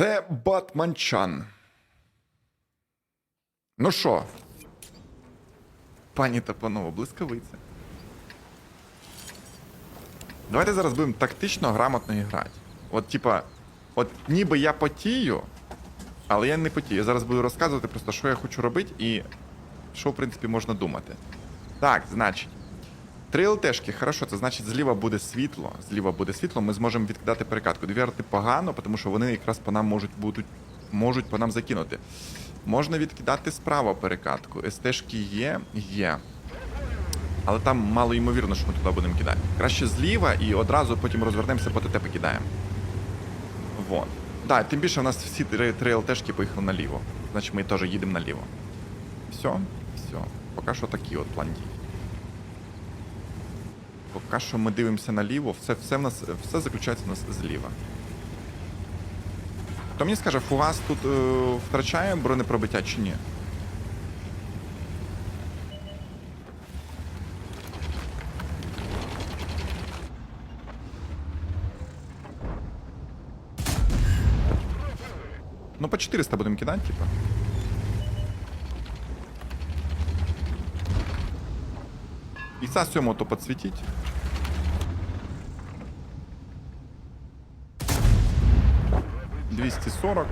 Це Батманчан. Ну що? Пані та панове, блискавиця. Давайте зараз будемо тактично грамотно грати. От, типа, от ніби я потію, але я не потію. Я зараз буду розказувати просто, що я хочу робити і що, в принципі, можна думати. Так, значить. Три ЛТшки, хорошо, це значить зліва буде світло. Зліва буде світло, ми зможемо відкидати перекатку. Дві арти погано, тому що вони якраз по нам можуть будуть, можуть по нам закинути. Можна відкидати справа перекатку. СТшки є, є. Але там мало ймовірно, що ми туди будемо кидати. Краще зліва і одразу потім розвернемося, по ТТ покидаємо. Вот. Так, тим більше у нас всі три, ЛТшки поїхали наліво. Значить ми теж їдемо наліво. Все, все. Поки що такий от план дій. Поки що ми дивимося наліво, все, все, в нас, все заключається у нас зліва. Хто мені скаже, фугас тут е, втрачає бронепробиття чи ні? Ну, по 400 будемо кидати, типа. Ікса сьомого то підсвітіть. Двісті сорок.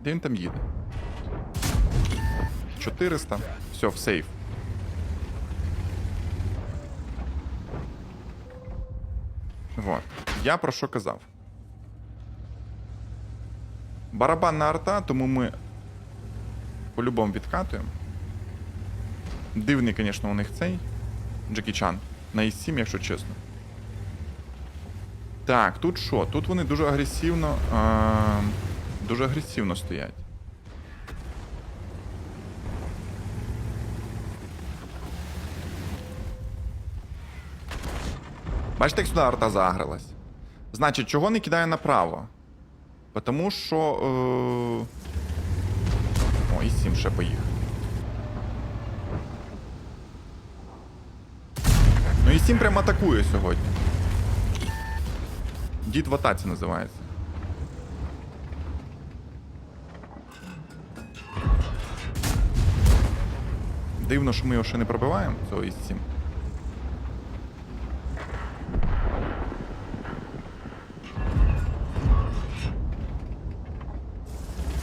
Де там їде? 400. Все, в сейф. Вот. Я про що казав. Барабанна арта, тому ми по-любому відкатуємо. Дивний, звісно, у них цей Джекі Чан. На І7, якщо чесно. Так, тут що? Тут вони дуже агресивно. А, дуже агресивно стоять. Бачите, як сюди арта загралась? Значить, чого не кидає направо? Потому що. Е... О, і 7 ще поїхав. Ну і 7 прям атакує сьогодні. Дід в атаці називається. Дивно, що ми його ще не пробиваємо, цього із 7.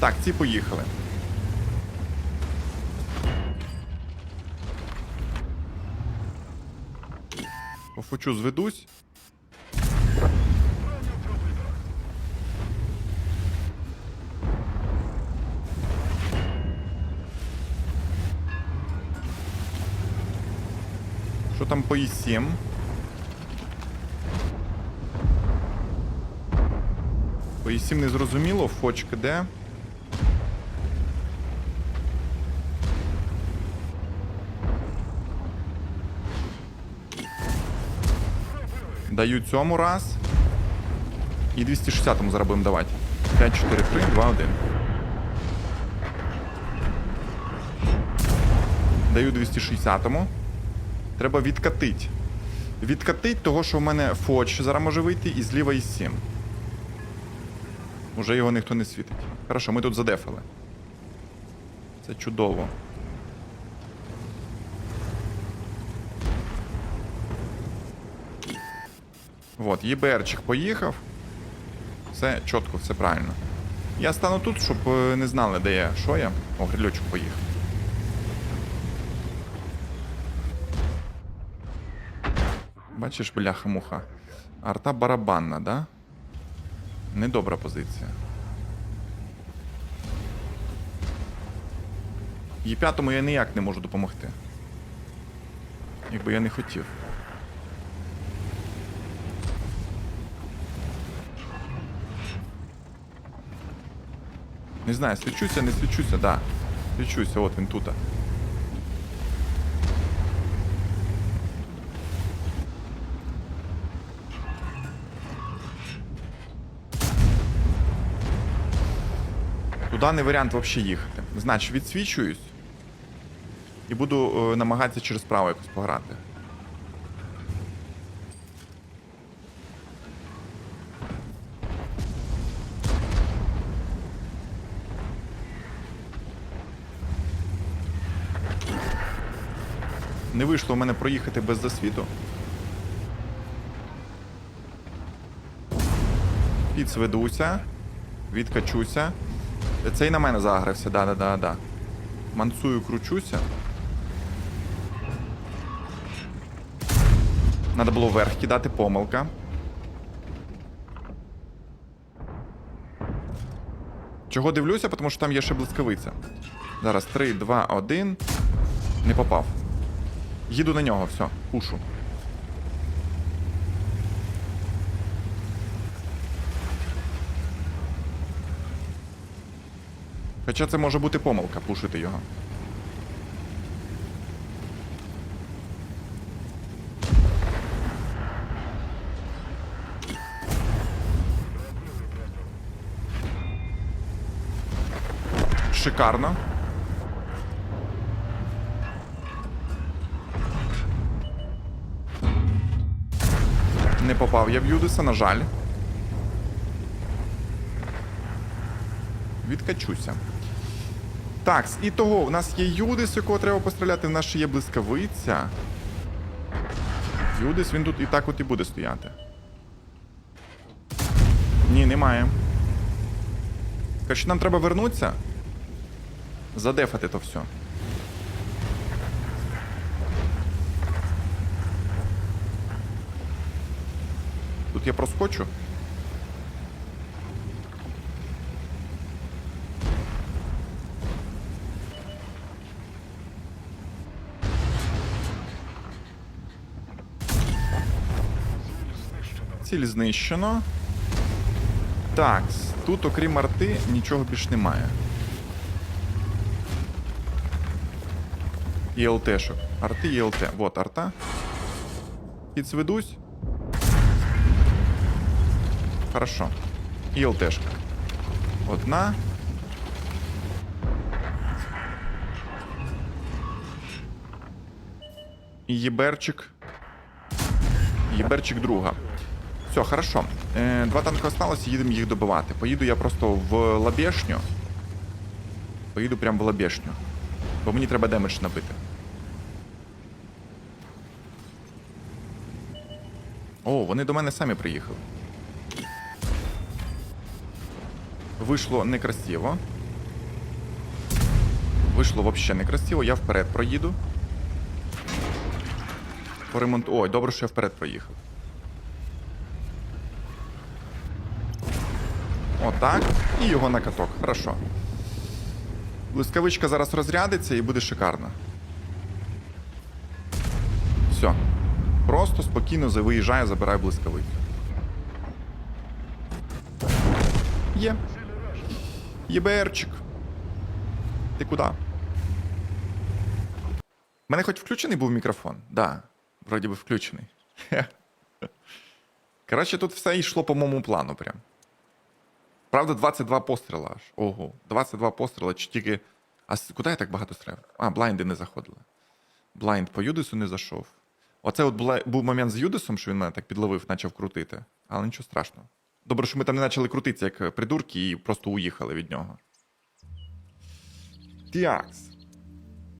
Так, ці поїхали. По зведусь. Що там по І7? По І7 не зрозуміло, фочка де? Даю цьому раз. І 260-му зараз будемо давати. 5, 4, 3, 2, 1. Даю 260-му. Треба відкатить. Відкатить того, що в мене фоч зараз може вийти, і зліва і 7. Уже його ніхто не світить. Хорошо, ми тут задефали. Це чудово. Вот, ЄБРчик поїхав. Все чітко, все правильно. Я стану тут, щоб е, не знали, де я, що я. О, грильочок поїхав. Бачиш, бляха-муха. Арта барабанна, да? Недобра позиція. Є п'ятому я ніяк не можу допомогти. Якби я не хотів. Не знаю, свічуся, не свічуся, да. Свічуся, от він тут. Туди не варіант взагалі їхати. Значить, відсвічуюсь. І буду е, намагатися через право якось пограти. Не вийшло у мене проїхати без засвіту. Підсведуся. Відкачуся. Цей на мене загрався, да-да-да-да. Мансую, кручуся. Надо було вверх кидати, помилка. Чого дивлюся? Тому що там є ще блискавиця. Зараз 3, 2, 1. Не попав. Їду на нього, все, пушу. Хоча це може бути помилка, пушити його. Шикарно. Не попав я в Юдиса, на жаль. Відкачуся. Так, і того, у нас є Юдис, якого треба постріляти, в нас ще є блискавиця. Юдис, він тут і так от і буде стояти. Ні, немає. Короче, нам треба вернутися. Задефати то все. Тут я проскочу. Ціль знищено. Так, тут, окрім арти, нічого більш немає. І ЛТшок. Арти і ЛТ. Вот арта. Підсведусь. Хорошо. І ЛТшка. Одна. І єберчик. Єберчик друга. Все, хорошо. Е, два танки осталось, їдемо їх добивати. Поїду я просто в лабешню. Поїду прямо в лабешню. Бо мені треба демедж набити. О, вони до мене самі приїхали. Вийшло некрасиво. Вийшло взагалі некрасиво, я вперед проїду. По ремонту. Ой, добре, що я вперед проїхав. Отак. І його на каток. Хорошо. Блискавичка зараз розрядиться і буде шикарно. Все. Просто спокійно виїжджаю, забираю блискавицю. Є. ЄБРчик. Ти куди? У мене хоч включений був мікрофон? Да. Вроді би включений. Коротше, тут все йшло по моєму плану прям. Правда, 22 постріла аж. Ого. 22 постріла, чи тільки. А куди я так багато стріляв? А, блайнди не заходили. Блайнд по Юдису не зайшов. Оце от була, був момент з Юдисом, що він мене так підловив, почав крутити. Але нічого страшного. Добре, що ми там не почали крутитися як придурки і просто уїхали від нього. Тіакс.